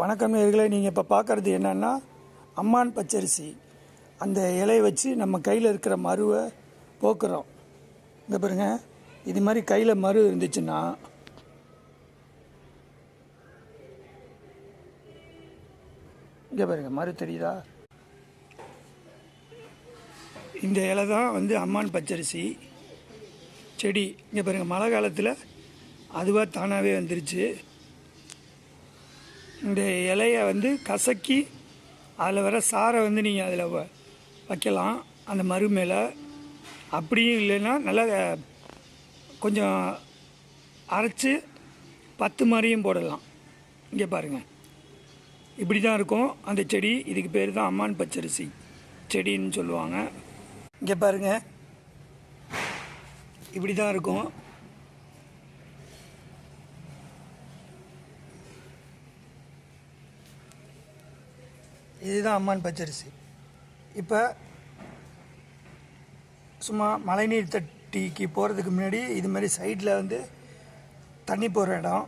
வணக்கம் நேர்களே நீங்கள் இப்போ பார்க்குறது என்னென்னா அம்மான் பச்சரிசி. அந்த இலையை வச்சு நம்ம கையில் இருக்கிற மருவை போக்குறோம். இந்த பாருங்க இது மாதிரி கையில் மரு இருந்துச்சுன்னா இங்கே பாருங்க மரு தெரியுதா? இந்த இலை தான் வந்து அம்மான் பச்சரிசி. செடி இங்கே பாருங்க மழை காலத்தில் அதுவாக தானாகவே வந்துருச்சு. இந்த இலையை வந்து கசக்கி அதில் வர சாரை வந்து நீங்கள் அதில் வைக்கலாம். அந்த மறு மேலே. அப்படியும் இல்லைன்னா நல்லா கொஞ்சம் அரைச்சி பத்து மாதிரியும் போடலாம். இங்கே பாருங்கள் இப்படி தான் இருக்கும். அந்த செடி இதுக்கு பேர் தான் அம்மான் பச்சரிசி செடின்னு சொல்லுவாங்க. இங்கே பாருங்க. இப்படி தான் இருக்கும். இதுதான் அம்மான் பச்சரிசி. இப்போ சும்மா மழைநீர் தட்டிக்கு போகிறதுக்கு முன்னாடி இது மாதிரி சைடில் வந்து தண்ணி போகிற இடம்.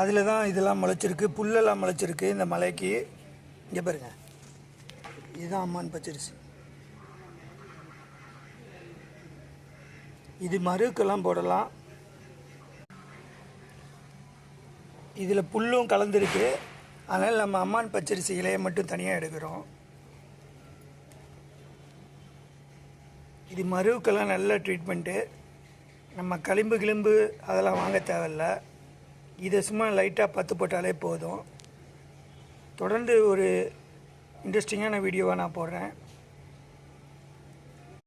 அதில் தான் இதெல்லாம் முளைச்சிருக்கு. புல்லெல்லாம் முளைச்சிருக்கு இந்த மலைக்கு. இங்கே பாருங்க. இதுதான் அம்மான் பச்சரிசி. இது மருக்கெல்லாம் போடலாம். இதில் புல்லும் கலந்துருக்கு. அதனால் நம்ம அம்மான் பச்சரிசி இலையை மட்டும் தனியாக எடுக்கிறோம். இது மருவுக்கெல்லாம் நல்ல ட்ரீட்மெண்ட்டு நம்ம களிம்பு கிளிம்பு அதெல்லாம் வாங்க தேவையில்ல. இதை சும்மா லைட்டாக பத்து போட்டாலே போதும். தொடர்ந்து ஒரு இன்ட்ரெஸ்டிங்கான வீடியோவாக நான் போடுறேன்.